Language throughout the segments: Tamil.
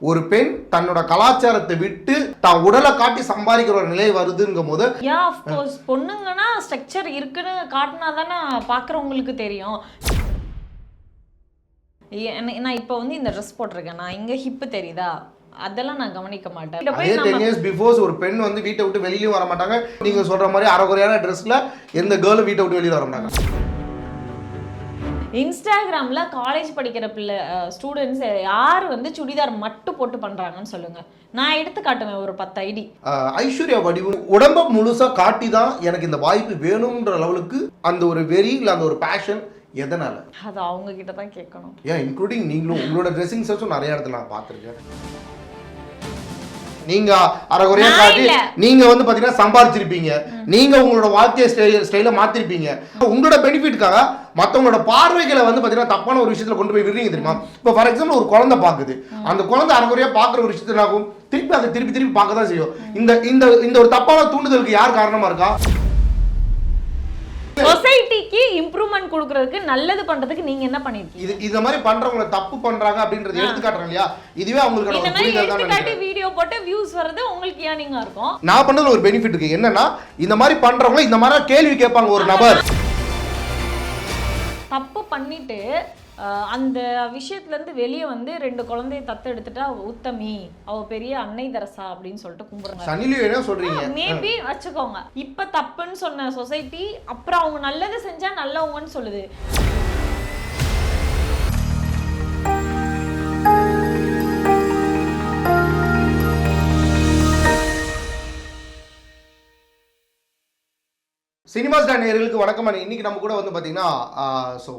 ஒரு பெண் தன்னோட கலாச்சாரத்தை விட்டு தான் உடலை காட்டி சம்பாதிக்கிற ஒரு நிலை வருதுங்கும் போது யா அஃப்கோர்ஸ் பொண்ணுங்கன்னா ஸ்ட்ரக்சர் இருக்குன்னு காட்டினா தானே பார்க்குறவங்களுக்கு தெரியும் நான் இப்போ வந்து இந்த ட்ரெஸ் போட்டிருக்கேன். நான் இங்கே ஹிப்பு தெரியுதா? அதெல்லாம் நான் கவனிக்க மாட்டேன். அதே டென் இயர்ஸ் பிஃபோர்ஸ் ஒரு பெண் வந்து வீட்டை விட்டு வெளியிலயும் வர மாட்டாங்க. நீங்க சொல்ற மாதிரி அரைகுறையான ட்ரெஸ்ல எந்த கேர்ளும் வீட்டை விட்டு வெளியில வர மாட்டாங்க. இன்ஸ்டாகிராமில் காலேஜ் படிக்கிற பிள்ளை ஸ்டூடெண்ட்ஸ் யார் வந்து சுடிதார் மட்டும் போட்டு பண்ணுறாங்கன்னு சொல்லுங்க. நான் எடுத்து காட்டுவேன் ஒரு பத்து ஐடி. ஐஸ்வர்யா வடிவு உடம்ப முழுசா காட்டி தான் எனக்கு இந்த வாய்ப்பு வேணும்ன்ற லெவலுக்கு அந்த ஒரு வெறி இல்ல அந்த ஒரு பேஷன் எதனால? அது அவங்க கிட்ட தான் கேட்கணும். ஏன் இன்க்ளூடிங் நீங்களும் உங்களோட ட்ரெஸ்ஸிங் சென்ஸும் நிறைய இடத்துல நான் பார்த்துருக்கேன். நீங்க அரைகுறையா காட்டி. நீங்க வந்து பாத்தீங்கன்னா சம்பாதிச்சிருப்பீங்க. நீங்க உங்களோட வாழ்க்கை ஸ்டைல ஸ்டைல மாத்திருப்பீங்க. உங்களோட பெனிஃபிட்காக மத்தவங்களோட பார்வைகளை வந்து பாத்தீங்கன்னா தப்பான ஒரு விஷயத்துல கொண்டு போய் விடுறீங்க தெரியுமா? இப்போ ஃபார் எக்ஸாம்பிள் ஒரு குழந்தை பாக்குது. அந்த குழந்தை அரைகுறையா பாக்குற ஒரு விஷயத்துல ஆகும்? திருப்பி அதை திருப்பி திருப்பி பார்க்க தான் செய்யும். இந்த இந்த இந்த ஒரு தப்பான தூண்டுதலுக்கு யார் காரணமா இருக்கா? சொசைட்டிக்கு இம்ப்ரூவ்மெண்ட் கொடுக்கறதுக்கு நல்லது பண்றதுக்கு நீங்க என்ன பண்ணிருக்கீங்க? இது இந்த மாதிரி பண்றவங்க தப்பு பண்றாங்க அப்படின்றது எடுத்துக்காட்டுறாங்க இல்லையா? இதுவே அவங்களுக்கான இந்த மாதிரி எடுத்துக்காட்டி நினைக்கிறேன் வீடியோ போட்டு வியூஸ் வர்றது உங்களுக்கு ஏன் நீங்க இருக்கும்? நான் பண்ணதுல ஒரு பெனிஃபிட் இருக்கு. என்னன்னா இந்த மாதிரி பண்றவங்க இந்த மாதிரி கேள்வி கேட்பாங்க ஒரு நபர். தப்பு பண்ணிட்டு அந்த விஷயத்துல இருந்து வெளியே வந்து ரெண்டு குழந்தைய தத்து எடுத்துட்டா அவ உத்தமி அவ பெரிய அன்னை தரசா அப்படின்னு சொல்லிட்டு கும்பிடுறாங்க. சொல்றீங்க. மேபி வச்சுக்கோங்க. இப்ப தப்புன்னு சொன்ன சொசைட்டி அப்புறம் அவங்க நல்லது செஞ்சா நல்லவங்கன்னு சொல்லுது. சினிமா ஸ்டார் நேயர்களுக்கு வணக்கம். இன்னைக்கு நம்ம கூட வந்து பாத்தீங்கன்னா ஸோ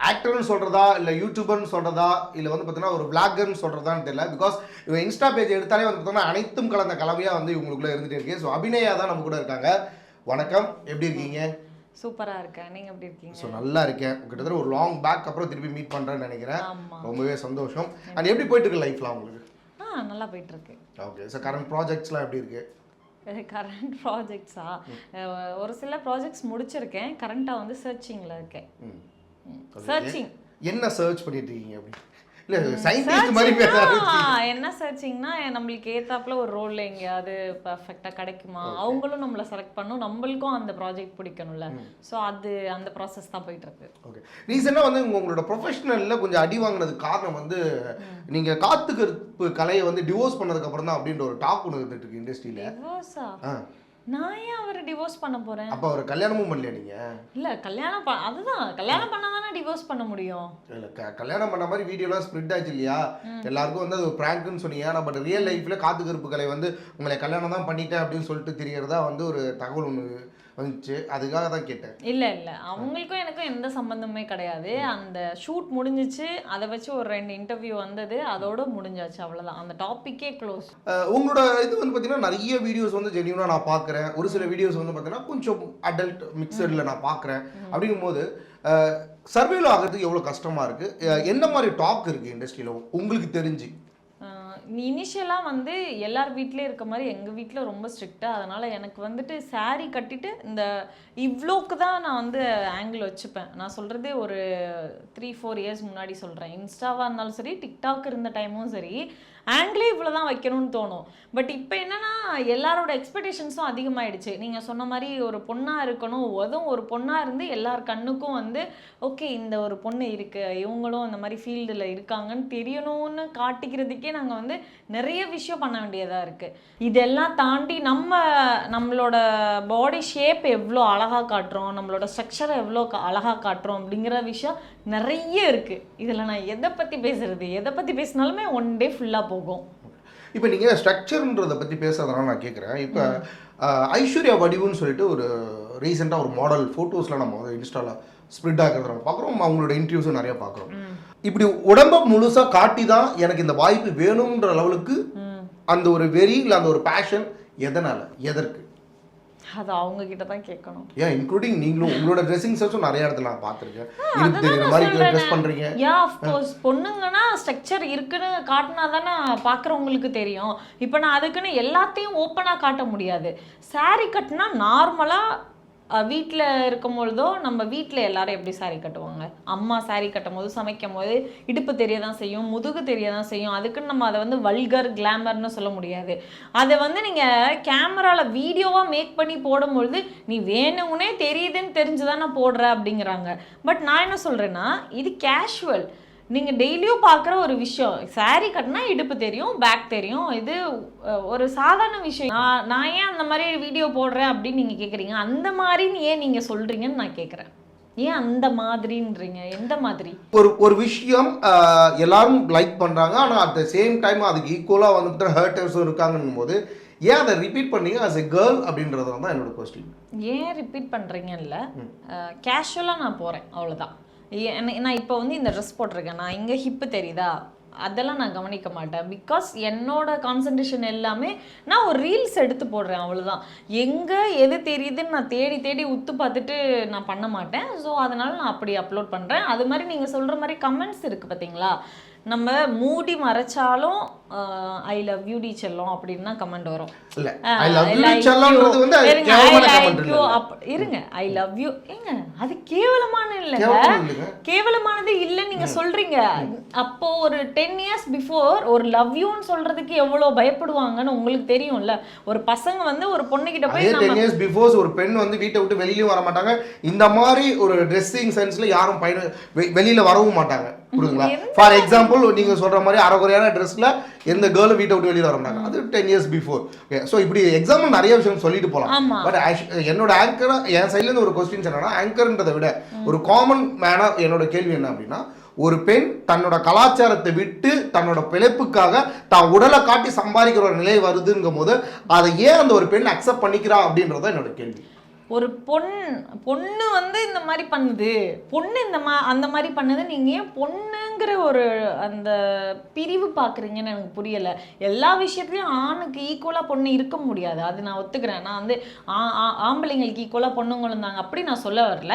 ஆக்டர்னு சொல்றதா இல்ல யூடியூபர்னு சொல்றதா இல்ல வந்து பாத்தீங்கன்னா ஒரு பிளாகர்னு சொல்றதான்னு தெரியல. பிகாஸ் இவங்க இன்ஸ்டா பேஜ் எடுத்தாலே வந்து பார்த்தீங்கன்னா அனைத்தும் கலந்த கலவையா வந்து இவங்களுக்குள்ள இருந்துட்டே இருக்கு. ஸோ அபிநயா தான் நம்ம கூட இருக்காங்க. வணக்கம். எப்படி இருக்கீங்க? சூப்பரா இருக்கேன். நீங்க எப்படி இருக்கீங்க? ஸோ நல்லா இருக்கேன். கிட்டத்தட்ட ஒரு லாங் பேக் அப்புறம் திருப்பி மீட் பண்றேன்னு நினைக்கிறேன். ரொம்பவே சந்தோஷம். அண்ட் எப்படி போயிட்டு இருக்கு லைஃப்லாம் உங்களுக்கு? ஆ நல்லா போயிட்டு இருக்கு ஓகே ஸோ கரண்ட் ப்ராஜெக்ட்ஸ்லாம் எப்படி இருக்கு? கரண்ட் ப்ராஜெக்ட்ஸா ஒரு சில ப்ராஜெக்ட்ஸ் முடிச்சிருக்கேன். கரண்ட்டாக வந்து சர்ச்சிங்கில் இருக்கேன். சர்ச்சிங் என்ன சர்ச் பண்ணிட்டு இருக்கீங்க அப்படி? இல்ல சயின்டிஸ்ட் மாதிரி பேச என்ன சர்ச்சிங்னா நம்மளுக்கு ஏத்தாப்புல ஒரு ரோல்ல எங்கேயாவது பர்ஃபெக்டாக கிடைக்குமா? அவங்களும் நம்மளை செலக்ட் பண்ணும். நம்மளுக்கும் அந்த ப்ராஜெக்ட் பிடிக்கணும்ல. ஸோ அது அந்த ப்ராசஸ் தான் போயிட்டு இருக்கு ஓகே ரீசெண்டாக வந்து உங்க- உங்களோட ப்ரொஃபஷனலில் கொஞ்சம் அடி வாங்கினதுக்கு காரணம் வந்து நீங்க காத்துக்கருப்பு கலையை வந்து டிவோர்ஸ் பண்ணதுக்கு அப்புறம் தான் அப்படின்ற ஒரு டாக் ஒன்று இருந்துட்டு இருக்கு இண்டஸ்ட்ரியில நான் ஏன் அவரை டிவோர்ஸ் பண்ண போறேன்? அப்போ அவர் கல்யாணமும் பண்ணலையா நீங்க? இல்ல கல்யாணம் ப அதுதான். கல்யாணம் பண்ணா தானே டிவோர்ஸ் பண்ண முடியும். இல்ல க கல்யாணம் பண்ண மாதிரி வீடியோலாம் ஸ்ப்ரெட் ஆச்சு இல்லையா? எல்லாருக்கும் வந்து அது ஒரு ப்ராங்க்னு சொன்னீங்க. ஆனால் பட் ரியல் லைஃப்ல காத்துக்கருப்பு கலை வந்து உங்களை கல்யாணம் தான் பண்ணிட்டேன் அப்படின்னு சொல்லிட்டு தெரியறதா வந்து ஒரு தகவல் ஒன்று வந்துச்சு. அதுக்காக தான் கேட்டேன். இல்ல இல்ல. அவங்களுக்கும் எனக்கும் எந்த சம்பந்தமே கிடையாது. அந்த ஷூட் முடிஞ்சிச்சு. அதை வச்சு ஒரு ரெண்டு இன்டர்வியூ வந்தது. அதோட முடிஞ்சாச்சு. அவ்வளவுதான். அந்த டாபிக்கே க்ளோஸ் உங்களோட இது வந்து பார்த்தீங்கன்னா நிறைய வீடியோஸ் வந்து ஜென்யூனாக நான் பார்க்குறேன் ஒரு சில வீடியோஸ் வந்து பார்த்தீங்கன்னா கொஞ்சம் அடல்ட் மிக்சடில் நான் பார்க்குறேன் அப்படிங்கும்போது சர்வேல ஆகிறதுக்கு எவ்வளோ கஷ்டமாக இருக்குது என்ன மாதிரி டாக் இருக்குது இண்டஸ்ட்ரியில் உங்களுக்கு தெரிஞ்சு. இனிஷியலாக வந்து எல்லார் வீட்லேயும் இருக்க மாதிரி எங்கள் வீட்டில் ரொம்ப ஸ்ட்ரிக்டாக அதனால் எனக்கு வந்துட்டு சாரீ கட்டிட்டு இந்த இவ்வளோக்கு தான் நான் வந்து ஆங்கிள் வச்சுப்பேன். நான் சொல்கிறதே ஒரு த்ரீ ஃபோர் இயர்ஸ் முன்னாடி சொல்கிறேன் இன்ஸ்டாவாக இருந்தாலும் சரி டிக்டாக் இருந்த டைமும் சரி ஆங்கிளே இவ்வளோ தான் வைக்கணும்னு தோணும். பட் இப்போ என்னன்னா எல்லாரோட எக்ஸ்பெக்டேஷன்ஸும் அதிகமாகிடுச்சு நீங்கள் சொன்ன மாதிரி ஒரு பொண்ணாக இருக்கணும். அதுவும் ஒரு பொண்ணாக இருந்து எல்லார் கண்ணுக்கும் வந்து ஓகே இந்த ஒரு பொண்ணு இருக்குது இவங்களும் அந்த மாதிரி ஃபீல்டில் இருக்காங்கன்னு தெரியணும்னு காட்டிக்கிறதுக்கே நாங்கள் வந்து நிறைய விஷயம் பண்ண வேண்டியதாக இருக்குது இதெல்லாம் தாண்டி நம்ம நம்மளோட பாடி ஷேப் எவ்வளோ அழகாக காட்டுறோம்? நம்மளோட ஸ்ட்ரக்சரை எவ்வளோ அழகாக காட்டுறோம்? அப்படிங்கிற விஷயம் நிறைய இருக்குது இதில் நான் எதை பற்றி பேசுறது? எதை பற்றி பேசினாலுமே ஒன் டே ஃபுல்லாக போகும். இப்போ நீங்கள் ஸ்ட்ரக்சர்ன்றதை பற்றி பேசுறதுனால நான் கேட்குறேன் இப்போ ஐஸ்வர்யா வடிவுன்னு சொல்லிட்டு ஒரு ரீசெண்டாக ஒரு மாடல் ஃபோட்டோஸ்லாம் நம்ம இன்ஸ்டாவில் ஸ்ப்ரெட் ஆகிறத நம்ம பார்க்குறோம். அவங்களோட இன்டர்வியூஸும் நிறைய பார்க்குறோம். இப்படி உடம்ப முழுசாக காட்டி தான் எனக்கு இந்த வாய்ப்பு வேணுன்ற லெவலுக்கு அந்த ஒரு வெறி இல்லை அந்த ஒரு பேஷன் எதனால்? எதற்கு? அது அவங்க கிட்ட தான் கேட்கணும். ஏன் இன்க்ளூடிங் நீங்களும் உங்களோட ட்ரெஸ்ஸிங் சென்ஸும் நிறைய இடத்துல நான் பார்த்துருக்கேன். இருக்கு மாதிரி. ட்ரெஸ் பண்ணுறீங்க யா அஃப்கோர்ஸ் பொண்ணுங்கன்னா ஸ்ட்ரக்சர் இருக்குன்னு காட்டினா தானே பார்க்குறவங்களுக்கு தெரியும். இப்போ நான் அதுக்குன்னு எல்லாத்தையும் ஓப்பனாக காட்ட முடியாது. saree கட்டினா நார்மலாக வீட்டில் இருக்கும் பொழுதோ நம்ம வீட்டில் எல்லாரும் எப்படி saree கட்டுவாங்க? அம்மா saree கட்டும் போது சமைக்கும் போது இடுப்பு தெரிய தான் செய்யும் முதுகு தெரிய தான் செய்யும். அதுக்குன்னு நம்ம அதை வந்து வல்கர் கிளாமர்னு சொல்ல முடியாது. அதை வந்து நீங்கள் கேமராவில் வீடியோவாக மேக் பண்ணி போடும்பொழுது நீ வேணும்னே தெரியுதுன்னு தெரிஞ்சு நான் போடுற அப்படிங்கிறாங்க. பட் நான் என்ன சொல்கிறேன்னா இது கேஷுவல் நீங்கள் டெய்லியும் பார்க்குற ஒரு விஷயம். saree கட்டினா இடுப்பு தெரியும் பேக் தெரியும். இது ஒரு சாதாரண விஷயம். நான் நான் ஏன் அந்த மாதிரி வீடியோ போடுறேன் அப்படின்னு நீங்கள் கேட்குறீங்க அந்த மாதிரின்னு ஏன் நீங்கள் சொல்கிறீங்கன்னு நான் கேட்குறேன் ஏன் அந்த மாதிரின்றீங்க? எந்த மாதிரி? ஒரு ஒரு விஷயம் எல்லாரும் லைக் பண்ணுறாங்க ஆனால் அட் த சேம் டைம் அதுக்கு ஈக்குவலாக வந்து ஹர்ட்டர்ஸும் இருக்காங்கன்னும் போது ஏன் அதை ரிப்பீட் பண்ணீங்க? as a கேர்ள் அப்படின்றது தான் என்னோட கொஸ்டின் ஏன் ரிப்பீட் பண்ணுறீங்கல்ல கேஷுவலாக நான் போகிறேன் அவ்வளோதான் நான் இப்போ வந்து இந்த ட்ரெஸ் போட்டிருக்கேன். நான் இங்கே ஹிப்பு தெரியுதா? அதெல்லாம் நான் கவனிக்க மாட்டேன். பிகாஸ் என்னோட கான்சன்ட்ரேஷன் எல்லாமே நான் ஒரு ரீல்ஸ் எடுத்து போடுறேன் அவ்வளோதான் எங்கே எது தெரியுதுன்னு நான் தேடி தேடி உத்து பார்த்துட்டு நான் பண்ண மாட்டேன். ஸோ அதனால் நான் அப்படி அப்லோட் பண்ணுறேன் அது மாதிரி நீங்கள் சொல்கிற மாதிரி கமெண்ட்ஸ் இருக்குது பார்த்தீங்களா நம்ம மூடி மறைச்சாலும் ஐ லவ் யூ டி செல்லம் அப்படின்னு தான் கமெண்ட் வரும். இல்ல ஐ லவ் யூ செல்லம்ன்றது. வந்து இருங்க, கேவலமான கமெண்ட் இல்ல. ஐ லவ் யூ ஏங்க அது கேவலமான இல்லைங்க இல்லைங்க. கேவலமானது இல்ல நீங்க சொல்றீங்க. அப்போ ஒரு டென் இயர்ஸ் பிஃபோர் ஒரு லவ் யூன்னு சொல்றதுக்கு எவ்வளவு பயப்படுவாங்கன்னு உங்களுக்கு தெரியும்ல? ஒரு பசங்க வந்து ஒரு பொண்ணு கிட்ட போய் டென் நம்ம இயர்ஸ் பிஃபோர்ஸ் ஒரு பெண் வந்து வீட்டை விட்டு வெளியிலயும் வர மாட்டாங்க இந்த மாதிரி ஒரு ட்ரெஸ்ஸிங் சென்ஸ்ல யாரும் பயண வெ- வெளியில வரவும் மாட்டாங்க. புரியுங்களா ஃபார் எக்ஸாம்பிள் நீங்க சொல்ற மாதிரி அரைகுறையான ட்ரெஸ்ல எந்த கேர்ளும் வீட்டை விட்டு வெளியில வர மாட்டாங்க. அது டென் இயர்ஸ் பிஃபோர் ஸோ இப்படி எக்ஸாம்பிள் நிறைய விஷயம் சொல்லிட்டு போகலாம் பட் என்னோட ஆங்கர் என் சைட்ல இருந்து ஒரு கொஸ்டின்ஸ் என்னன்னா ஆங்கர்ன்றதை விட ஒரு காமன் மேனா என்னோட கேள்வி என்ன அப்படின்னா ஒரு பெண் தன்னோட கலாச்சாரத்தை விட்டு தன்னோட பிழைப்புக்காக தான் உடலை காட்டி சம்பாதிக்கிற ஒரு நிலை வருதுங்கும் போது அதை ஏன் அந்த ஒரு பெண் அக்செப்ட் பண்ணிக்கிறா அப்படின்றத என்னோட கேள்வி. ஒரு பொண் பொண்ணு வந்து இந்த மாதிரி பண்ணுது. பொண்ணு இந்த மா அந்த மாதிரி பண்ணுது. நீங்கள் ஏன் பொண்ணுங்கிற ஒரு அந்த பிரிவு பார்க்குறீங்கன்னு எனக்கு புரியலை. எல்லா விஷயத்துலையும் ஆணுக்கு ஈக்குவலாக பொண்ணு இருக்க முடியாது. அது நான் ஒத்துக்கிறேன். நான் வந்து ஆ- ஆ- ஆம்பளைங்களுக்கு ஈக்குவலாக பொண்ணுங்களும் இருந்தாங்க அப்படி நான் சொல்ல வரல.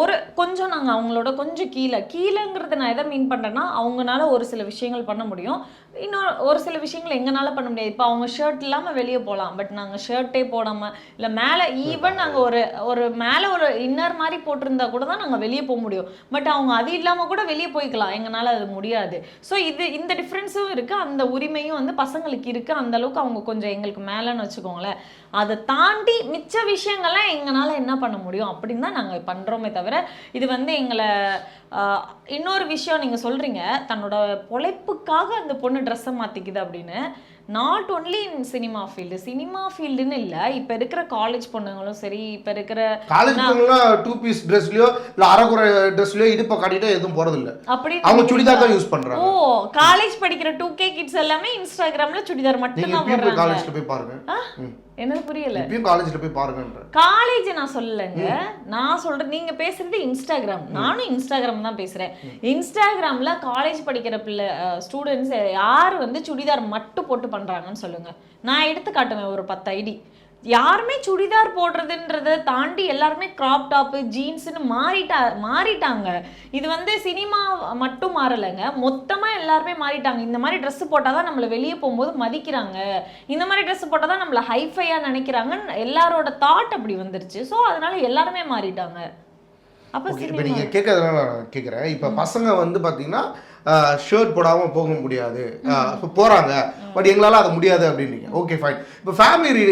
ஒரு கொஞ்சம் நாங்கள் அவங்களோட கொஞ்சம் கீழே கீழேங்கிறத நான் எதை மீன் பண்ணுறேன்னா அவங்களால ஒரு சில விஷயங்கள் பண்ண முடியும். இன்னொரு ஒரு சில விஷயங்கள் எங்களால் பண்ண முடியாது. இப்போ அவங்க ஷர்ட் இல்லாமல் வெளியே போகலாம். பட் நாங்கள் ஷர்ட்டே போடாமல் இல்லை மேலே ஈவன் நாங்கள் ஒரு ஒரு மேலே ஒரு இன்னர் மாதிரி போட்டிருந்தா கூட தான் நாங்கள் வெளியே போக முடியும். பட் அவங்க அது இல்லாமல் கூட வெளியே போய்க்கலாம். எங்களால் அது முடியாது. ஸோ இது இந்த டிஃப்ரென்ஸும் இருக்குது அந்த உரிமையும் வந்து பசங்களுக்கு இருக்குது அந்தளவுக்கு அவங்க கொஞ்சம் எங்களுக்கு மேலேன்னு வச்சுக்கோங்களேன். அதை தாண்டி மிச்ச விஷயங்கள்லாம் எங்களால் என்ன பண்ண முடியும் அப்படின்னு தான் நாங்கள் பண்ணுறோமே தவிர இது வந்து எங்களை இன்னொரு விஷயம் நீங்கள் சொல்கிறீங்க தன்னோட பொழைப்புக்காக அந்த பொண்ணு ட்ரெஸ்ஸை மாற்றிக்குது அப்படின்னு. Not only in cinema field cinema ஃபீல்டுன்னு இல்லை இப்போ இருக்கிற காலேஜ் பொண்ணுங்களும் சரி இப்போ இருக்கிற காலேஜ் பொண்ணுங்களாம் டூ பீஸ் ட்ரெஸ்லயோ இல்ல அரைக்குறை ட்ரெஸ்லயோ இடுப்பை காட்டிட்டோ எதுவும் போறது இல்ல. அப்படி அவங்க சுடிதார் தான் யூஸ் பண்றாங்க. ஓ காலேஜ் படிக்கிற டூ கே கிட்ஸ் எல்லாமே இன்ஸ்டாகிராம்ல சுடிதார் மட்டும் தான் போடுறாங்க. காலேஜ்ல போய் பாருங்க. என்னது புரியல. இப்பயும் காலேஜ்ல போய் பாருங்கன்ற. காலேஜ் நான் சொல்லலைங்க. நான் சொல்றேன் நீங்க பேசுறது இன்ஸ்டாகிராம் நானும் இன்ஸ்டாகிராம் தான் பேசுறேன். இன்ஸ்டாகிராம்ல காலேஜ் படிக்கிற பிள்ளை ஸ்டூடெண்ட்ஸ் யார் வந்து சுடிதார் மட்டும் போட்டு பண்றாங்கன்னு சொல்லுங்க. நான் எடுத்து காட்டுவேன் ஒரு பத்து ஐடி. யாருமே சுடிதார் போடுறதுன்றத தாண்டி எல்லாருமே கிராப் டாப்பு ஜீன்ஸ்னு மாறிட்டா மாறிட்டாங்க. இது வந்து சினிமா மட்டும் மாறலைங்க. மொத்தமா எல்லாருமே மாறிட்டாங்க. இந்த மாதிரி Dress போட்டால் தான் நம்மளை வெளியே போகும்போது மதிக்கிறாங்க. இந்த மாதிரி Dress போட்டால் தான் நம்மளை ஹைஃபையா நினைக்கிறாங்கன்னு எல்லாரோட தாட் அப்படி வந்துருச்சு. ஸோ அதனால எல்லாருமே மாறிட்டாங்க. அப்போ இப்போ நீங்கள் கேட்கறதுனால நான் கேட்குறேன். இப்போ பசங்க வந்து பார்த்தீங்கன்னா ஷர்ட் போடாமல் போக முடியாது. இப்போ போகிறாங்க பட் எங்களால் அது முடியாது அப்படின்றீங்க ஓகே ஃபைன் இப்போ ஃபேமிலி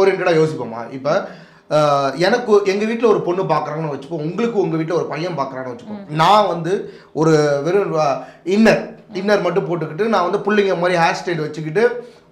ஓரியன்டாக யோசிப்போமா? இப்போ எனக்கு எங்கள் வீட்டில் ஒரு பொண்ணு பார்க்குறாங்கன்னு வச்சுப்போம் உங்களுக்கு உங்கள் வீட்டில் ஒரு பையன் பார்க்குறான்னு வச்சுப்போம் நான் வந்து ஒரு வெறும் இன்னர் இன்னர் மட்டும் போட்டுக்கிட்டு நான் வந்து பிள்ளைங்க மாதிரி ஹேர் ஸ்டைல் வச்சுக்கிட்டு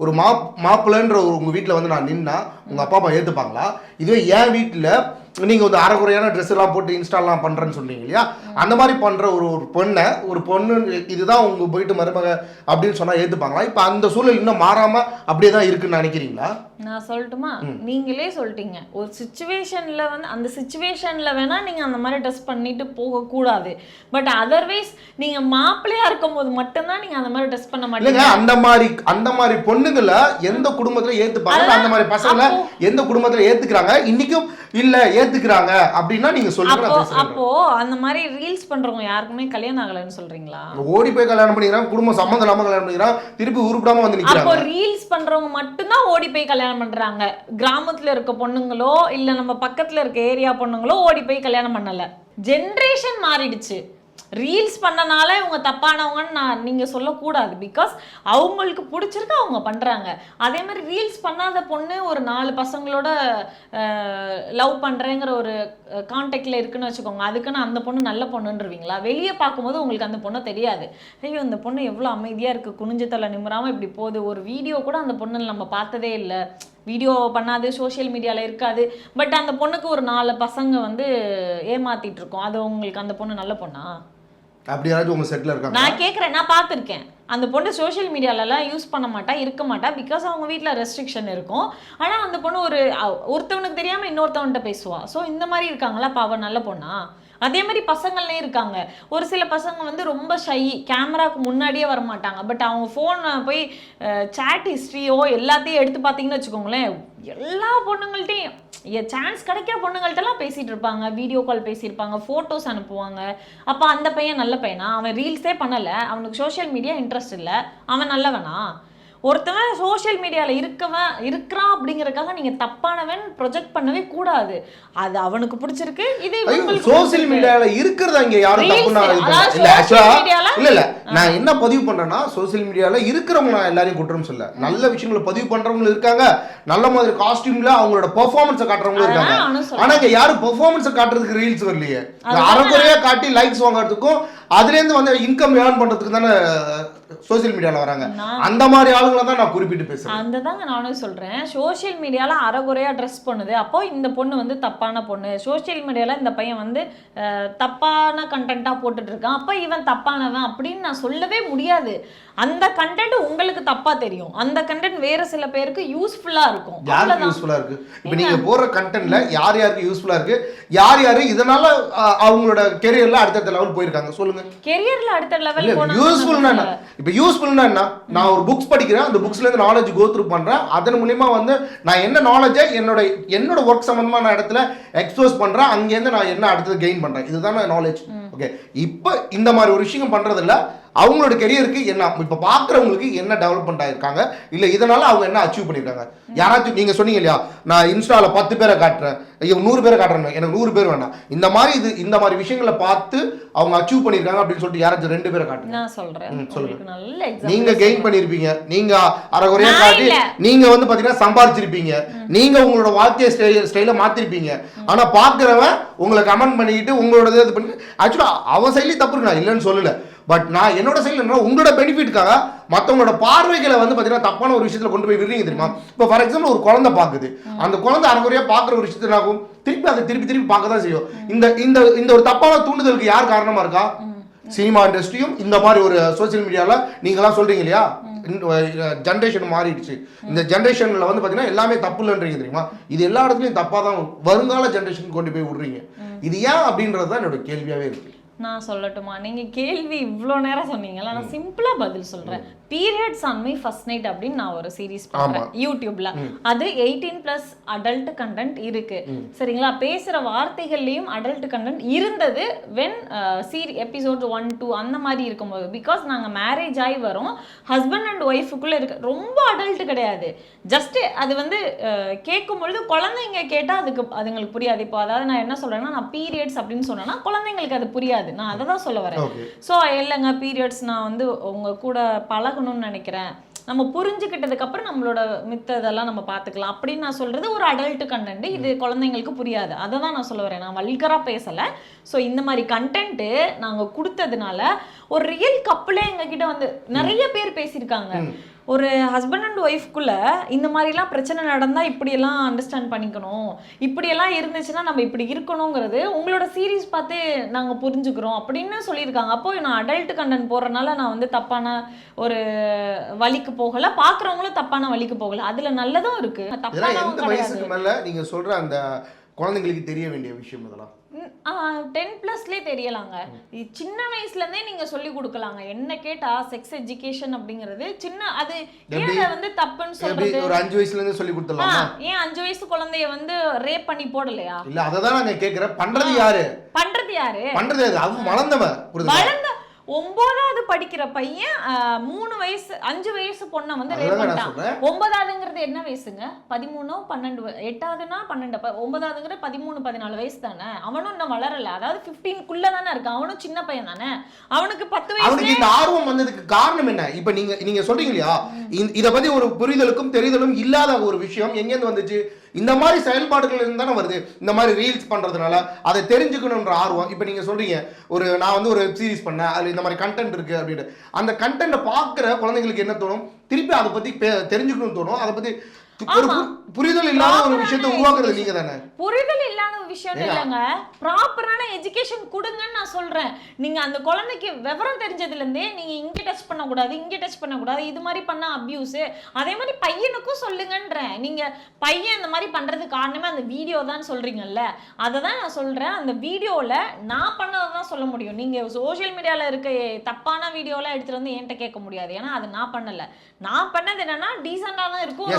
ஒரு மாப் மாப்பிள்ளைன்ற ஒரு உங்கள் வீட்டில் வந்து நான் நின்னா உங்கள் அப்பா அம்மா ஏற்றுப்பாங்களா இதுவே என் வீட்டில் நீங்கள் வந்து அரைக்குறையான ட்ரெஸ் எல்லாம் போட்டு இன்ஸ்டால்லாம் பண்ணுறேன்னு சொன்னீங்க இல்லையா? அந்த மாதிரி பண்ணுற ஒரு ஒரு பொண்ணை ஒரு பொண்ணு இதுதான் உங்க போயிட்டு மருமக அப்படின்னு சொன்னால் ஏற்றுப்பாங்களா இப்போ அந்த சூழல் இன்னும் மாறாமல் அப்படியே தான் இருக்குன்னு நினைக்கிறீங்களா? நான் சொல்லட்டுமா? நீங்களே சொல்லிட்டீங்க. ஒரு சுச்சுவேஷன்ல வந்து அந்த சுச்சுவேஷன்ல வேணா நீங்க அந்த மாதிரி ட்ரெஸ் பண்ணிட்டு போகக்கூடாது. பட் அதர்வைஸ் நீங்க மாப்பிள்ளையா இருக்கும்போது மட்டும்தான் நீங்க அந்த மாதிரி ட்ரெஸ் பண்ண மாட்டீங்க. அந்த மாதிரி அந்த மாதிரி பொண்ணுங்களை எந்த குடும்பத்துல ஏத்துப்பாங்க அந்த மாதிரி பசங்களை எந்த குடும்பத்துல ஏத்துக்கிறாங்க இன்னைக்கும் இல்ல ஏத்துக்கிறாங்க அப்படின்னா நீங்க சொல்லுங்க அப்போ அப்போ அந்த மாதிரி ரீல்ஸ் பண்றவங்க யாருக்குமே கல்யாணம் ஆகலைன்னு சொல்றீங்களா? ஓடி போய் கல்யாணம் பண்ணிக்கிறான் குடும்பம் சம்மந்தம் இல்லாம கல்யாணம் பண்ணிக்கிறான் திருப்பி உருப்பிடாம வந்து அப்போ நிக்கிறாங்க ரீல்ஸ் பண்றவங்க மட்டும்தான் ஓடி போய் கல்யாணம் பண்றாங்க. கிராமத்துல இருக்க பொண்ணுங்களோ இல்ல நம்ம பக்கத்துல இருக்க ஏரியா பொண்ணுங்களோ ஓடி போய் கல்யாணம் பண்ணல. ஜென்ரேஷன் மாறிடுச்சு. ரீல்ஸ் பண்ணனால இவங்க தப்பானவங்கன்னு நான் நீங்க சொல்லக்கூடாது. பிகாஸ் அவங்களுக்கு பிடிச்சிருக்கு அவங்க பண்றாங்க. அதே மாதிரி ரீல்ஸ் பண்ணாத பொண்ணு ஒரு நாலு பசங்களோட லவ் பண்றேங்கிற ஒரு கான்டாக்டில் இருக்குன்னு வச்சுக்கோங்க. அதுக்குன்னு அந்த பொண்ணு நல்ல பொண்ணுன்றவீங்களா? வெளியே பார்க்கும்போது உங்களுக்கு அந்த பொண்ணு தெரியாது. ஐயோ இந்த பொண்ணு எவ்வளோ அமைதியாக இருக்குது குனிஞ்ச தலை நிமிராம இப்படி போகுது. ஒரு வீடியோ கூட அந்த பொண்ணு நம்ம பார்த்ததே இல்லை. வீடியோ பண்ணாது சோஷியல் மீடியாவில் இருக்காது. பட் அந்த பொண்ணுக்கு ஒரு நாலு பசங்க வந்து ஏமாத்திட்டு இருக்கோம். அது உங்களுக்கு அந்த பொண்ணு நல்ல பொண்ணா? அப்படி யாராச்சும் உங்க செட்ல இருக்காங்க நான் கேட்குறேன் நான் பார்த்துருக்கேன். அந்த பொண்ணு சோஷியல் மீடியாலலாம் யூஸ் பண்ண மாட்டா இருக்க மாட்டா பிகாஸ் அவங்க வீட்டில் ரெஸ்ட்ரிக்ஷன் இருக்கும். ஆனால் அந்த பொண்ணு ஒரு ஒருத்தவனுக்கு தெரியாமல் இன்னொருத்தவன்கிட்ட பேசுவா. ஸோ இந்த மாதிரி இருக்காங்களா? பாவ நல்ல பொண்ணா? அதே மாதிரி பசங்களே இருக்காங்க. ஒரு சில பசங்க வந்து ரொம்ப ஷை கேமராக்கு முன்னாடியே வர மாட்டாங்க பட் அவங்க ஃபோனை போய் சேட் ஹிஸ்ட்ரியோ எல்லாத்தையும் எடுத்து பார்த்தீங்கன்னு வச்சுக்கோங்களேன் எல்லா பொண்ணுங்கள்ட்டையும் சான்ஸ் கிடைக்கிற பொண்ணுங்கள்ட்டலாம் பேசிட்டு இருப்பாங்க வீடியோ கால் பேசியிருப்பாங்க ஃபோட்டோஸ் அனுப்புவாங்க. அப்போ அந்த பையன் நல்ல பையனா? அவன் ரீல்ஸே பண்ணலை. அவனுக்கு சோஷியல் மீடியா இன்ட்ரெஸ்ட் இல்லை. அவன் நல்லவனா? ஒருத்தவன் சோஷியல் மீடியாவில் இருக்கவன் இருக்கிறான் அப்படிங்கறதுக்காக நீங்க தப்பானவன் ப்ரொஜெக்ட் பண்ணவே கூடாது. அது அவனுக்கு பிடிச்சிருக்கு இது பிடிச்சிருக்கு. மீடியால இருக்கிறத இங்க யாரும் Reels, தப்பு நான் இது பண்ணல. அதாவது இல்ல ஆக்சுவலா இல்ல இல்ல. நான் என்ன பதிவு பண்றேன்னா சோசியல் மீடியால இருக்கிறவங்க நான் எல்லாரையும் குற்றம் சொல்ல நல்ல விஷயங்களை பதிவு பண்றவங்களும் இருக்காங்க. நல்ல மாதிரி காஸ்டியூம்ல அவங்களோட பெர்ஃபார்மன்ஸை காட்டுறவங்களும் இருக்காங்க. ஆனா இங்க யாரும் பெர்ஃபார்மன்ஸை காட்டுறதுக்கு ரீல்ஸ் வரலையே. அறகுறையா காட்டி லைக்ஸ் வாங்குறதுக்கும் அதுல இருந்து வந்து இன்கம் ஏர்ன் பண்றதுக்கு தானே சோசியல் மீடியால வராங்க. அந்த மாதிரி ஆளுங்களை தான் நான் குறிப்பிட்டு பேசுறேன். அந்த தாங்க நானும் சொல்றேன். சோஷியல் மீடியால அறகுறையா ட்ரெஸ் பண்ணுது. அப்போ இந்த பொண்ணு வந்து தப்பான பொண்ணு. சோஷியல் மீடியால இந்த பையன் வந்து தப்பான கண்டென்ட்டா போட்டுட்டு இருக்கான். அப்போ இவன் தப்பானவன் அப்படின்னு நான் சொல்லவே முடியாது. அந்த கண்டென்ட் உங்களுக்கு தப்பா தெரியும். அந்த கண்டென்ட் வேற சில பேருக்கு யூஸ்ஃபுல்லா இருக்கும். யாருக்கு. யூஸ்ஃபுல்லா இருக்கு? இப்போ நீங்க போடுற கண்டென்ட்ல யார் யாருக்கு யூஸ்ஃபுல்லா இருக்கு? யார் யாரு இதனால அவங்களோட கெரியர்ல அடுத்தடுத்த லெவல் போயிருக்காங்க? சொல்லுங்க. கெரியர்ல அடுத்த லெவல் யூஸ்ஃபுல்னா என்ன? இப்போ யூஸ்ஃபுல்னா என்ன? நான் ஒரு புக்ஸ் படிக்கிறேன் அந்த புக்ஸ்ல இருந்து நாலேஜ் கோ த்ரூ பண்றேன். அதன் மூலியமா வந்து நான் என்ன நாலேஜை என்னோட என்னோட ஒர்க் சம்பந்தமான இடத்துல எக்ஸ்போஸ் பண்றேன். அங்கேருந்து நான் என்ன அடுத்தது கெயின் பண்றேன். இதுதான் நாலேஜ் ஓகே இப்போ இந்த மாதிரி ஒரு விஷயம் பண்றதுல அவங்களோட கெரியருக்கு என்ன இப்போ பார்க்குறவங்களுக்கு என்ன டெவலப்மெண்ட் ஆயிருக்காங்க? இல்லை இதனால அவங்க என்ன அச்சீவ் பண்ணியிருக்காங்க யாராச்சும் நீங்கள் சொன்னீங்க இல்லையா நான் இன்ஸ்டாவில் பத்து பேரை காட்டுறேன் ஐயோ நூறு பேரை காட்டுறேன் எனக்கு நூறு பேர் வேணாம். இந்த மாதிரி இது இந்த மாதிரி விஷயங்களை பார்த்து அவங்க அச்சீவ் பண்ணியிருக்காங்க அப்படின்னு சொல்லிட்டு யாராச்சும் ரெண்டு பேரை காட்டுங்க. நான் சொல்லுங்க. உங்களுக்கு நல்ல எக்ஸாம்பிள் நீங்க கெயின் பண்ணிருப்பீங்க. நீங்க அரைகுறையா நான் காட்டி இல்ல. நீங்க வந்து பாத்தீங்கன்னா சம்பாதிச்சிருப்பீங்க நீங்க உங்களோட வாழ்க்கை ஸ்டைல மாத்திருப்பீங்க. ஆனா பாக்குறவன் உங்களை கமெண்ட் பண்ணிக்கிட்டு உங்களோட இது பண்ணி ஆக்சுவலா அவன் சைட்லி தப்பு இருக்கு. நான் இல்லைன்னு சொல்லல. பட் நான் என்னோட சைடில் என்ன உங்களோட பெனிஃபிட்காக மற்றவங்களோட பார்வைகளை வந்து பார்த்தீங்கன்னா தப்பான ஒரு விஷயத்துல கொண்டு போய் விடுறீங்க தெரியுமா? இப்போ ஃபார் எக்ஸாம்பிள் ஒரு குழந்தை பார்க்குது அந்த குழந்தை அரைகுறையா பார்க்குற ஒரு விஷயத்தை ஆகும்? திருப்பி அதை திருப்பி திருப்பி பார்க்க தான் செய்யும். இந்த இந்த இந்த ஒரு தப்பான தூண்டுதலுக்கு யார் காரணமா இருக்கா? சினிமா இண்டஸ்ட்ரியும் இந்த மாதிரி ஒரு சோஷியல் மீடியாவில் நீங்களாம் சொல்றீங்க இல்லையா? ஜென்ரேஷன் மாறிடுச்சு. இந்த ஜென்ரேஷனில் வந்து பார்த்தீங்கன்னா எல்லாமே தப்பு இல்லைன்றீங்க தெரியுமா? இது எல்லா இடத்துலையும் தப்பாக தான் வருங்கால ஜென்ரேஷன் கொண்டு போய் விடுறீங்க. இது ஏன் அப்படின்றது தான் என்னோட கேள்வியாகவே இருக்கு. நான் சொல்லட்டுமா? நீங்க கேள்வி இவ்வளோ நேரம் சொன்னீங்கல்ல நான் சிம்பிளா பதில் சொல்றேன். Periods on my first night அப்படின்னு நான் ஒரு சீரிஸ் பண்றேன் யூடியூப்ல அது எயிட்டீன் பிளஸ் அடல்ட் கண்டென்ட் இருக்கு. சரிங்களா? பேசுற வார்த்தைகள்லயும் அடல்ட் கண்டென்ட் இருந்தது when series episode one two அந்த மாதிரி இருக்கும்போது. பிகாஸ் நாங்க மேரேஜ் ஆகி வரோம். ஹஸ்பண்ட் அண்ட் ஒய்ஃபுக்குள்ள இருக்க ரொம்ப அடல்ட் கிடையாது. ஜஸ்ட் அது வந்து அஹ், கேட்கும் பொழுது குழந்தைங்க கேட்டா அதுக்கு அதுங்களுக்கு புரியாது. இப்போ அதாவது நான் என்ன சொல்றேன்னா நான் பீரியட்ஸ் அப்படின்னு சொன்னேன்னா குழந்தைங்களுக்கு அது புரியாது. நான் அதை தான் சொல்ல வரேன். ஸோ இல்லைங்க பீரியட்ஸ் நான் வந்து உங்க கூட பழகணும்னு நினைக்கிறேன். நம்ம புரிஞ்சுக்கிட்டதுக்கு அப்புறம் நம்மளோட மித்த இதெல்லாம் நம்ம பார்த்துக்கலாம் அப்படின்னு நான் சொல்றது ஒரு அடல்ட் கண்டென்ட் இது குழந்தைங்களுக்கு புரியாது. அதை தான் நான் சொல்ல வரேன். நான் வல்கரா பேசல. ஸோ இந்த மாதிரி கண்டென்ட் நாங்க கொடுத்ததுனால ஒரு ரியல் கப்பலே எங்ககிட்ட வந்து நிறைய பேர் பேசியிருக்காங்க. ஒரு ஹஸ்பண்ட் அண்ட் ஒய்ஃப்குள்ள இந்த மாதிரிலாம் பிரச்சனை நடந்தா இப்படியெல்லாம் அண்டர்ஸ்டாண்ட் பண்ணிக்கணும். இப்படியெல்லாம் இருந்துச்சுன்னா நம்ம இப்படி இருக்கணுங்கிறது உங்களோட சீரிஸ் பார்த்து நாங்க புரிஞ்சுக்கிறோம் அப்படின்னு சொல்லியிருக்காங்க. அப்போ நான் அடல்ட் கண்டென்ட் போடுறதுனால நான் வந்து தப்பான ஒரு வழிக்கு போகல. பார்க்குறவங்களும் தப்பான வழிக்கு போகல. அதுல நல்லதும் இருக்கு. இதெல்லாம் தப்பானவங்க எந்த கிடையாது. வயசுக்கு மேல நீங்க சொல்ற அந்த குழந்தைங்களுக்கு தெரிய வேண்டிய விஷயம் இதெல்லாம்? டென் பிளஸ்லேயே தெரியலாங்க. சின்ன வயசுல இருந்தே நீங்க சொல்லி கொடுக்கலாங்க. என்ன கேட்டா செக்ஸ் எஜுகேஷன் அப்படிங்கிறது சின்ன அது ஏன் வந்து தப்புன்னு சொல்றது? ஒரு அஞ்சு வயசுல இருந்து சொல்லி கொடுத்துடலாமா ஏன் அஞ்சு வயசு குழந்தைய வந்து ரேப் பண்ணி போடலையா? இல்ல அதை தான் நாங்க கேக்குறேன் பண்றது யாரு? பண்றது யாரு? பண்றது யாரு? அவன் வளர்ந்தவன் வளர்ந்த ஒன்பதாவது படிக்கிற பையன் மூணு வயசு அஞ்சு வயசு பொண்ணை வந்து ரேப் பண்ணிட்டான். ஒன்பதாவதுங்கிறது என்ன வயசுங்க? பதிமூணோ பன்னெண்டு எட்டாவதுனா பன்னெண்டு ஒன்பதாவதுங்கிற பதிமூணு பதினாலு வயசு தானே? அவனும் இன்னும் வளரல. அதாவது 15 குள்ள தானே இருக்கான். அவனும் சின்ன பையன் தானே? அவனுக்கு பத்து அவனுக்கு வயசுல இந்த ஆர்வம் வந்ததுக்கு காரணம் என்ன? இப்ப நீங்க நீங்க சொல்றீங்க இல்லையா? இத பத்தி ஒரு புரிதலுக்கும் தெரிதலும் இல்லாத ஒரு விஷயம் எங்கேருந்து வந்துச்சு? இந்த மாதிரி செயல்பாடுகள் இருந்து வருது. இந்த மாதிரி ரீல்ஸ் பண்ணுறதுனால அதை தெரிஞ்சுக்கணுன்ற ஆர்வம். இப்போ நீங்கள் சொல்கிறீங்க ஒரு நான் வந்து ஒரு வெப் சீரிஸ் பண்ணேன் அதில் இந்த மாதிரி கண்டென்ட் இருக்குது அப்படின்ட்டு அந்த கண்டென்ட்டை பார்க்குற குழந்தைங்களுக்கு என்ன தோணும்? திருப்பி அதை பற்றி பே- தெரிஞ்சுக்கணும்னு தோணும். அதை பற்றி புரிதல் இல்லாத ஒரு விஷயத்தை உருவாக்குறது. நீங்க தானே புரிதல் இல்லாத விஷயம். இல்லைங்க. ப்ராப்பரான எஜுகேஷன் கொடுங்கன்னு நான் சொல்றேன். நீங்க அந்த குழந்தைக்கு விவரம் தெரிஞ்சதுல இருந்தே நீங்க இங்க டச் பண்ணக்கூடாது இங்க டச் பண்ணக்கூடாது இது மாதிரி பண்ண அபியூஸ் அதே மாதிரி பையனுக்கும் சொல்லுங்கன்றேன். நீங்க பையன் இந்த மாதிரி பண்றதுக்கு காரணமே அந்த வீடியோ தான் சொல்றீங்கல்ல. அதை தான் நான் சொல்றேன். அந்த வீடியோல நான் பண்ணதை தான் சொல்ல முடியும். நீங்க சோஷியல் மீடியால இருக்க தப்பான வீடியோலாம் எடுத்துட்டு வந்து என்கிட்ட கேட்க முடியாது. ஏன்னா அது நான் பண்ணல. நான் பண்ணது என்னன்னா டீசெண்டா தான் இருக்கும்.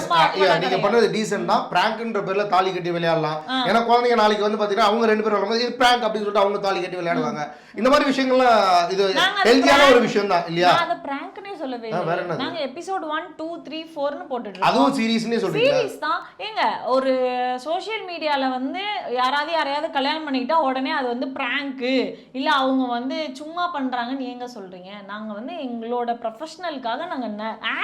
Awkward-ஆ நீங்க. பண்றது டீசென்ட் தான் பிராங்க்ன்ற பேர்ல தாலி கட்டி விளையாடலாம். ஏன்னா குழந்தைங்க நாளைக்கு வந்து பாத்தீங்கன்னா அவங்க ரெண்டு பேரும் வரும்போது இது பிராங்க் அப்படின்னு சொல்லிட்டு அவங்க தாலி கட்டி விளையாடுவாங்க. இந்த மாதிரி விஷயங்கள்லாம் இது ஹெல்த்தியான ஒரு விஷயம் தான் இல்லையா? அதை பிராங்க்னே சொல்லவே வேற இல்லை. என்னது? நாங்க எபிசோட் ஒன் டூ த்ரீ ஃபோர்னு போட்டுட்டு இருக்கோம். அதுவும் சீரியஸ்னே சொல்றீங்க சீரியஸ் தான். ஏங்க ஒரு சோஷியல் மீடியால வந்து யாராவது யாரையாவது கல்யாணம் பண்ணிக்கிட்டா உடனே அது வந்து பிராங்க்கு இல்ல அவங்க வந்து சும்மா பண்றாங்கன்னு ஏங்க சொல்றீங்க? நாங்க வந்து எங்களோட ப்ரொஃபஷனலுக்காக நாங்க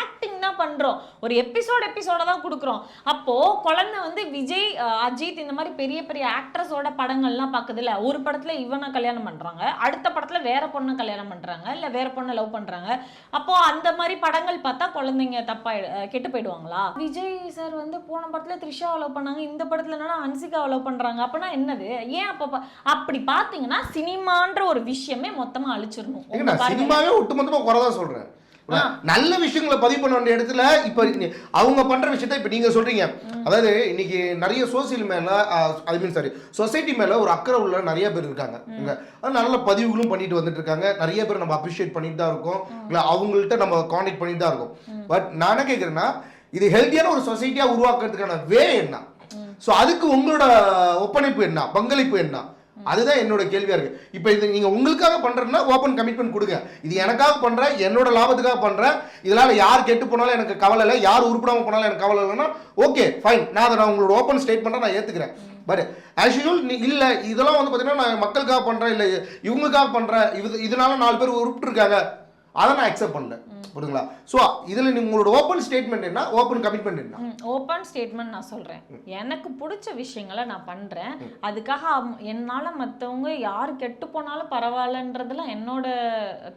ஆக்டிங் தான் பண்றோம். ஒரு எபிசோட் எபிசோட தான் கொடுக்குறோம். அப்போ குழந்தை வந்து விஜய் அஜித் இந்த மாதிரி பெரிய பெரிய ஆக்ட்ரஸோட படங்கள்லாம் பார்க்குதுல்ல ஒரு படத்துல இவனை கல்யாணம் பண்றாங்க அடுத்த படத்துல வேற பொண்ணை கல்யாணம் பண்றாங்க இல்ல வேற பொண்ணை லவ் பண்றாங்க. அப்போ அந்த மாதிரி படங்கள் பார்த்தா குழந்தைங்க தப்பா கெட்டு போயிடுவாங்களா? விஜய் சார் வந்து போன படத்துல த்ரிஷாவை லவ் பண்ணாங்க இந்த படத்துல என்னன்னா அன்சிகாவை லவ் பண்றாங்க. அப்பனா என்னது? ஏன் அப்ப அப்படி பாத்தீங்கன்னா சினிமான்ற ஒரு விஷயமே மொத்தமா அழிச்சிடணும். சினிமாவே ஒட்டுமொத்தமா குறை தான் சொல்றேன். ஆ. நல்ல விஷயங்களை பதிவு பண்ண வேண்டிய இடத்துல இப்ப அவங்க பண்ற விஷயத்த இப்ப நீங்க சொல்றீங்க. அதாவது இன்னைக்கு நிறைய சோசியல் மேல ஐ மீன் சாரி சொசைட்டி மேல ஒரு அக்கறை உள்ள நிறைய பேர் இருக்காங்க. நல்ல பதிவுகளும் பண்ணிட்டு வந்துட்டு இருக்காங்க. நிறைய பேர் நம்ம அப்ரிஷியேட் பண்ணிட்டு தான் இருக்கோம். இல்ல அவங்கள்ட்ட நம்ம காண்டாக்ட் பண்ணிட்டு தான் இருக்கோம். பட் நான் என்ன கேக்குறேன்னா இது ஹெல்த்தியான ஒரு சொசைட்டியா உருவாக்குறதுக்கான வே என்ன? சோ அதுக்கு உங்களோட ஒப்படைப்பு என்ன? பங்களிப்பு என்ன? அதுதான் என்னோட கேள்வியா இருக்கு. இப்போ இது நீங்க உங்களுக்காக பண்றேன்னா ஓப்பன் கமிட்மெண்ட் கொடுங்க. இது எனக்காக பண்றேன் என்னோட லாபத்துக்காக பண்றேன். இதனால யார் கெட்டு போனாலும் எனக்கு கவலை இல்லை. யார் உருப்படாம போனாலும் எனக்கு கவலை இல்லைன்னா ஓகே ஃபைன் நான் அதை நான் உங்களோட ஓப்பன் ஸ்டேட்மெண்ட்டை நான் ஏத்துக்கிறேன். பட் ஆஸ் யூல் நீ இல்லை இதெல்லாம் வந்து பார்த்தீங்கன்னா நான் மக்களுக்காக பண்றேன் இல்லை இவங்களுக்காக பண்றேன். இது இதனால நாலு பேர் உருப்பிட்டு இருக்காங்க அதை நான் அக்செப்ட் பண்ணல. புரியுதுங்களா? ஸோ இதில் உங்களோட ஓப்பன் ஸ்டேட்மெண்ட் என்ன? ஓப்பன் கமிட்மெண்ட் என்ன? ஓப்பன் ஸ்டேட்மெண்ட் நான் சொல்றேன். எனக்கு பிடிச்ச விஷயங்களை நான் பண்றேன். அதுக்காக என்னால மத்தவங்க யார் கெட்டு போனாலும் பரவாயில்லன்றதுலாம் என்னோட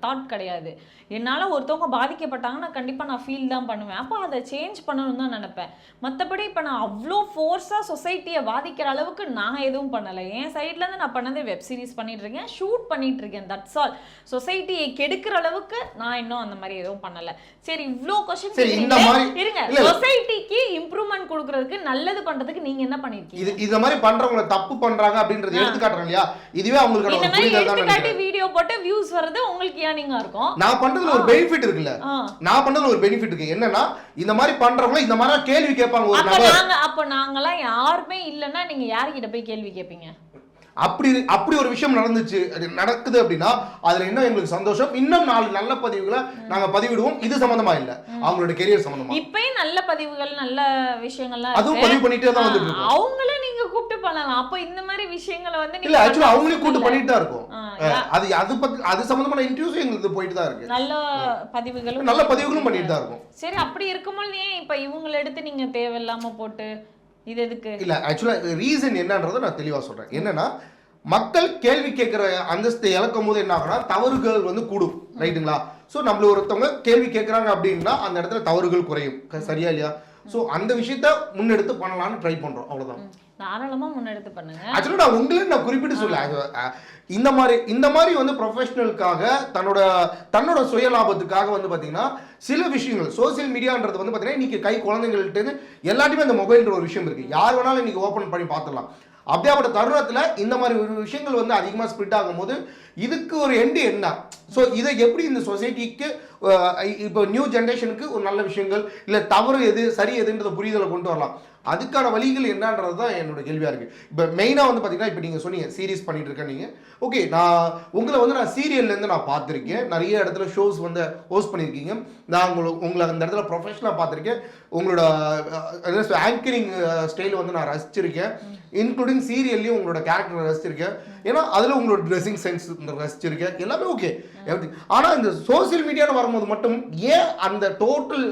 தாட் கிடையாது. என்னால ஒருத்தவங்க பாதிக்கப்பட்டாங்கன்னா கண்டிப்பா நான் ஃபீல் தான் பண்ணுவேன். அப்போ அதை சேஞ்ச் பண்ணணும்னு தான் நினைப்பேன். மத்தபடி இப்போ நான் அவ்வளோ ஃபோர்ஸாக சொசைட்டியை பாதிக்கிற அளவுக்கு நான் எதுவும் பண்ணலை. என் சைட்ல இருந்து நான் பண்ணது வெப் சீரிஸ் பண்ணிட்டு இருக்கேன் ஷூட் பண்ணிட்டு இருக்கேன் தட்ஸ் ஆல் சொசைட்டியை கெடுக்கிற அளவுக்கு நான் இன்னும் அந்த மாதிரி எதுவும் பண்ணல. சரி இவ்ளோ கொஸ்டின் இருங்க. சொசைட்டிக்கு இம்ப்ரூவ்மெண்ட் கொடுக்கறதுக்கு நல்லது பண்றதுக்கு நீங்க என்ன பண்ணிருக்கீங்க? இது இந்த மாதிரி பண்றவங்க தப்பு பண்றாங்க அப்படின்றது எடுத்து காட்டுறாங்க இல்லையா? இதுவே அவங்களுக்கான இந்த ஒரு மாதிரி நினைக்கிறேன். வீடியோ போட்டு வியூஸ் வர்றது உங்களுக்கு ஏர்னிங்கா இருக்கும். நான் பண்றதுல ஒரு பெனிஃபிட் இருக்குல்ல. நான் பண்றதுல ஒரு பெனிஃபிட் இருக்கு. என்னன்னா இந்த மாதிரி பண்றவங்க இந்த மாதிரி கேள்வி கேட்பாங்க ஒரு அப்ப நாங்க அப்ப நாங்கெல்லாம் யாருமே இல்லைன்னா நீங்க யார்கிட்ட போய் கேள்வி கேட்பீங்க? அப்படி அப்படி ஒரு விஷயம் நடந்துச்சு நடக்குது அப்படின்னா அதுல இன்னும் எங்களுக்கு சந்தோஷம். இன்னும் நாலு நல்ல பதிவுகளை நாங்க பதிவிடுவோம். இது சம்பந்தமா இல்ல. அவங்களோட கெரியர் சம்பந்தமா. இப்பயும் நல்ல பதிவுகள் நல்ல விஷயங்கள்லாம் அதுவும். பதிவு பண்ணிட்டே தான் வந்துட்டு அவங்கள நீங்க கூப்பிட்டு பண்ணலாம். அப்ப இந்த மாதிரி விஷயங்களை வந்து இல்ல ஆக்சுவலா அவங்களே அவசியம் பண்ணிட்டு தான் இருக்கும். அது அது பத்தி அது சம்பந்தமான இன்டர்வியூஸ் எங்களுக்கு போயிட்டு தான் இருக்கு. நல்ல பதிவுகளும் நல்ல பதிவுகளும் பண்ணிட்டு தான் இருக்கும். சரி அப்படி இருக்கும்போது ஏன் இப்ப இவங்களை எடுத்து நீங்க தேவையில்லாம போட்டு இது எதுக்கு? இல்ல ஆக்சுவலா ரீசன் என்னன்றதை நான் தெளிவா சொல்றேன். என்னன்னா மக்கள் கேள்வி கேட்கிற அந்தஸ்தை இழக்கும் போது என்ன ஆகும்னா தவறுகள் வந்து கூடும். ரைட்டுங்களா ஸோ நம்மள ஒருத்தவங்க கேள்வி கேட்குறாங்க அப்படின்னா அந்த இடத்துல தவறுகள் குறையும். சரியா இல்லையா? ஸோ அந்த விஷயத்த முன்னெடுத்து பண்ணலாம்னு ட்ரை பண்றோம். அவ்வளவுதான். தாராளமா முன்னெடுத்து பண்ணுங்க. ஆக்சுவலாக நான் உங்களையும் நான் குறிப்பிட்டு சொல்ல இந்த மாதிரி இந்த மாதிரி வந்து ப்ரொஃபஷனலுக்காக தன்னோட தன்னோட சுய லாபத்துக்காக வந்து பார்த்தீங்கன்னா சில விஷயங்கள் சோஷியல் மீடியான்றது வந்து பார்த்தீங்கன்னா இன்னைக்கு கை குழந்தைங்கள்ட்ட எல்லாத்தையுமே அந்த மொபைல்ன்ற ஒரு விஷயம் இருக்கு. யார் வேணாலும் இன்னைக்கு ஓப்பன் பண்ணி பார்த்துடலாம். அப்படியாப்பட்ட தருணத்துல இந்த மாதிரி ஒரு விஷயங்கள் வந்து அதிகமா ஸ்ப்ரிட் ஆகும்போது இதுக்கு ஒரு எண்டு என்ன? ஸோ இதை எப்படி இந்த சொசைட்டிக்கு இப்போ நியூ ஜென்ரேஷனுக்கு ஒரு நல்ல விஷயங்கள் இல்லை தவறு எது சரி எதுன்றத புரிதலை கொண்டு வரலாம். அதுக்கான வழிகள் என்னன்றது தான் என்னோட கேள்வியாக இருக்குது இப்போ மெயினாக வந்து பார்த்தீங்கன்னா இப்போ நீங்கள் சொன்னீங்க சீரிஸ் பண்ணிட்டு இருக்கேன் நீங்கள் ஓகே நான் உங்களை வந்து நான் சீரியல்லேருந்து நான் பார்த்துருக்கேன். நிறைய இடத்துல ஷோஸ் வந்து ஹோஸ்ட் பண்ணியிருக்கீங்க. நான் உங்களை உங்களை அந்த இடத்துல ப்ரொஃபஷனலாக பார்த்துருக்கேன். உங்களோட ஆங்கரிங் ஸ்டைல் வந்து நான் ரசிச்சிருக்கேன். இன்க்ளூடிங் சீரியல்லையும் உங்களோட கேரக்டர் ரசிச்சிருக்கேன். ஏன்னா அதில் உங்களோட ட்ரெஸ்ஸிங் சென்ஸ் ரசிச்சிருக்கேன் எல்லாமே ஓகே ஆனால் இந்த சோஷியல் மீடியான்னு வரும்போது மட்டும் ஏன் அந்த டோட்டல்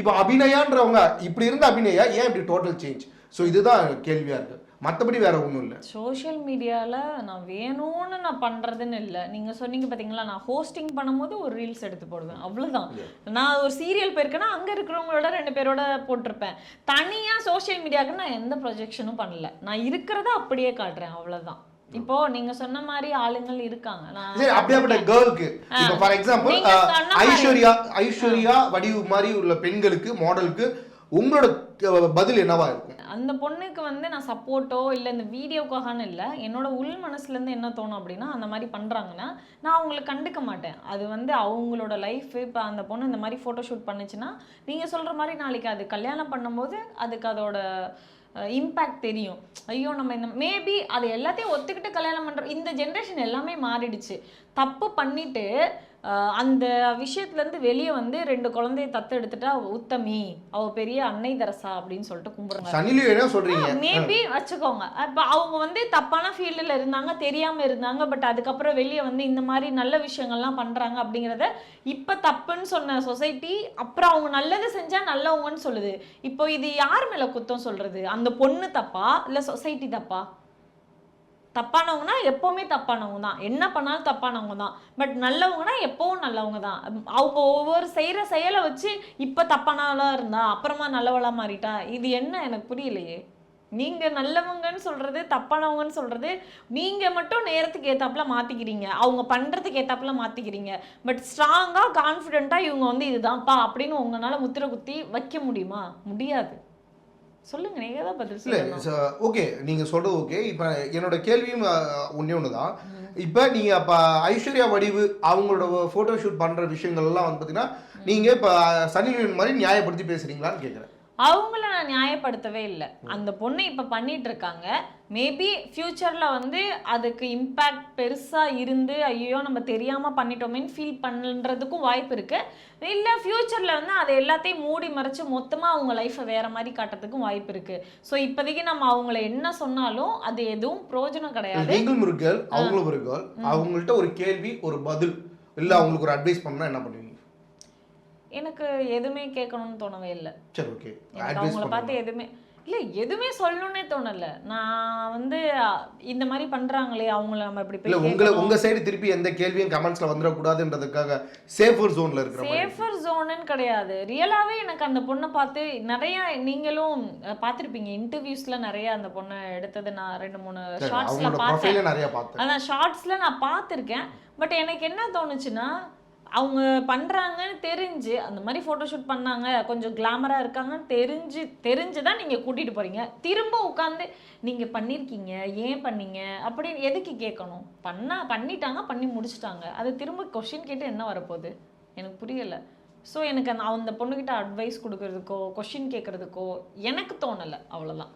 இப்போ அபிநயான்றவங்க இப்படி இருந்த அபிநயா ஏன் இப்படி டோட்டல் சேஞ்ச் ஸோ இதுதான் கேள்வியாக இருக்குது மற்றபடி வேற ஒன்றும் இல்லை. சோஷியல் மீடியாவில் நான் வேணும்னு நான் பண்ணுறதுன்னு இல்லை. நீங்கள் சொன்னீங்க பார்த்தீங்களா நான் ஹோஸ்டிங் பண்ணும்போது ஒரு ரீல்ஸ் எடுத்து போடுவேன். அவ்வளோதான் நான் ஒரு சீரியல் போயிருக்கேன்னா அங்கே இருக்கிறவங்களோட ரெண்டு பேரோட போட்டிருப்பேன். தனியாக சோஷியல் மீடியாவுக்கு நான் எந்த ப்ரொஜெக்ஷனும் பண்ணல. நான் இருக்கிறத அப்படியே காட்டுறேன். அவ்வளோதான் இப்போ நீங்க சொன்ன மாதிரி ஆளுங்கள் இருக்காங்க. நான் சரி அப்படியாப்பட்ட கேர்ளுக்கு இப்போ ஃபார் எக்ஸாம்பிள் ஐஸ்வர்யா ஐஸ்வர்யா வடிவு மாதிரி உள்ள பெண்களுக்கு மாடலுக்கு உங்களோட பதில் என்னவா இருக்கும்? அந்த பொண்ணுக்கு வந்து நான் சப்போர்ட்டோ இல்லை இந்த வீடியோக்காகன்னு இல்லை என்னோட உள் மனசுலேருந்து என்ன தோணும் அப்படின்னா அந்த மாதிரி பண்ணுறாங்கன்னா நான் அவங்கள கண்டுக்க மாட்டேன். அது வந்து அவங்களோட லைஃப் இப்போ அந்த பொண்ணு இந்த மாதிரி ஃபோட்டோ ஷூட் பண்ணுச்சுன்னா நீங்கள் சொல்கிற மாதிரி நாளைக்கு அது கல்யாணம் பண்ணும்போது அதுக்கு அதோட இம்பேக்ட் தெரியும். ஐயோ நம்ம இந்த மேபி அது எல்லாத்தையும் ஒத்துக்கிட்டு கல்யாணம் பண்ணுறோம் இந்த ஜென்ரேஷன் எல்லாமே மாறிடுச்சு. தப்பு பண்ணிட்டு அந்த விஷயத்துலேருந்து வெளியே வந்து ரெண்டு குழந்தைய தத்து எடுத்துட்டா உத்தமி அவ பெரிய அன்னை தரசா அப்படின்னு சொல்லிட்டு கும்பிடுறாங்க. சொல்றீங்க. மேபி வச்சுக்கோங்க. அப்ப அவங்க வந்து தப்பான ஃபீல்டில் இருந்தாங்க தெரியாம இருந்தாங்க பட் அதுக்கப்புறம் வெளியே வந்து இந்த மாதிரி நல்ல விஷயங்கள்லாம் பண்றாங்க அப்படிங்கறத இப்ப தப்புன்னு சொன்ன சொசைட்டி அப்புறம் அவங்க நல்லது செஞ்சா நல்லவங்கன்னு சொல்லுது. இப்போ இது யார் மேல குத்தம் சொல்றது? அந்த பொண்ணு தப்பா? இல்ல சொசைட்டி தப்பா? தப்பானவங்கன்னா எப்போவுமே தப்பானவங்க தான். என்ன பண்ணாலும் தப்பானவங்க தான். பட் நல்லவங்கன்னா எப்பவும் நல்லவங்க தான். அவங்க ஒவ்வொரு செய்கிற செயலை வச்சு இப்போ தப்பானவளாக இருந்தா அப்புறமா நல்லவளா மாறிட்டா இது என்ன? எனக்கு புரியலையே. நீங்க நல்லவங்கன்னு சொல்றது தப்பானவங்கன்னு சொல்றது நீங்க மட்டும் நேரத்துக்கு ஏத்தாப்புல மாத்திக்கிறீங்க. அவங்க பண்றதுக்கு ஏத்தாப்புல மாத்திக்கிறீங்க. பட் ஸ்ட்ராங்கா கான்ஃபிடென்ட்டா இவங்க வந்து இதுதான்ப்பா அப்படின்னு உங்களால முத்திரை குத்தி வைக்க முடியுமா? முடியாது. சொல்லுங்க நீங்க தான் பதில் இல்ல ஓகே நீங்க சொல்றது ஓகே இப்போ என்னோட கேள்வியும் ஒன்று தான் இப்போ நீங்க அப்ப ஐஸ்வர்யா வடிவு அவங்களோட ஃபோட்டோ ஷூட் பண்ற விஷயங்கள் எல்லாம் வந்து பார்த்தீங்கன்னா நீங்க இப்போ சனிலியன் மாதிரி நியாயப்படுத்தி பேசுறீங்களான்னு கேட்குறேன் அவங்கள நான் நியாயப்படுத்தவே இல்லை. அந்த பொண்ணு இப்போ பண்ணிட்டு இருக்காங்க மேபி ஃப்யூச்சரில் வந்து அதுக்கு இம்பேக்ட் பெருசாக இருந்து ஐயோ நம்ம தெரியாமல் பண்ணிட்டோமேன்னு ஃபீல் பண்ணுறதுக்கும் வாய்ப்பு இருக்கு. இல்லை ஃப்யூச்சரில் வந்து அதை எல்லாத்தையும் மூடி மறைச்சு மொத்தமாக அவங்க லைஃப்பை வேற மாதிரி காட்டுறதுக்கும் வாய்ப்பு இருக்கு. ஸோ இப்போதைக்கு நம்ம அவங்கள என்ன சொன்னாலும் அது எதுவும் பிரயோஜனம் கிடையாது. நீங்களும் ஒரு அவங்களும் ஒரு அவங்கள்ட்ட ஒரு கேள்வி ஒரு பதில் இல்ல அவங்களுக்கு ஒரு அட்வைஸ் பண்ணா என்ன பண்ணுவீங்க? எனக்கு எதுவுமே கேட்கணும்னு தோணவே இல்லை. சரி ஓகே அவங்கள பார்த்து எதுவுமே இல்லை எதுவுமே சொல்லணும்னே தோணல. நான் வந்து இந்த மாதிரி பண்றாங்களே அவங்கள நம்ம இப்படி இல்ல உங்களை உங்க சைடு திருப்பி எந்த கேள்வியும் கமெண்ட்ஸ்ல வந்துடக்கூடாதுன்றதுக்காக சேஃபர் ஜோன்ல இருக்கிற சேஃபர் ஜோனுன்னு கிடையாது. ரியலாவே எனக்கு அந்த பொண்ணை பார்த்து நிறைய நீங்களும் பார்த்திருப்பீங்க. இன்டர்வியூஸ்ல நிறைய அந்த பொண்ணை எடுத்தது நான் ரெண்டு மூணு ஷார்ட்ஸ்ல பார்த்தேன். அதான் ஷார்ட்ஸ்ல நான் பார்த்துருக்கேன். பட் எனக்கு என்ன தோணுச்சுன்னா அவங்க பண்ணுறாங்கன்னு தெரிஞ்சு அந்த மாதிரி ஃபோட்டோஷூட் பண்ணாங்க கொஞ்சம் கிளாமராக இருக்காங்கன்னு தெரிஞ்சு தெரிஞ்சு தான் நீங்கள் கூட்டிகிட்டு போகிறீங்க திரும்ப உட்காந்து நீங்கள் பண்ணியிருக்கீங்க ஏன் பண்ணீங்க? அப்படின்னு எதுக்கு கேட்கணும்? பண்ணால் பண்ணிட்டாங்க பண்ணி முடிச்சிட்டாங்க. அது திரும்ப கொஷின் கேட்டு என்ன வரப்போகுது? எனக்கு புரியலை. ஸோ எனக்கு அந்த அந்த பொண்ணுக்கிட்ட அட்வைஸ் கொடுக்கறதுக்கோ கொஷின் கேட்குறதுக்கோ எனக்கு தோணலை. அவ்வளோதான்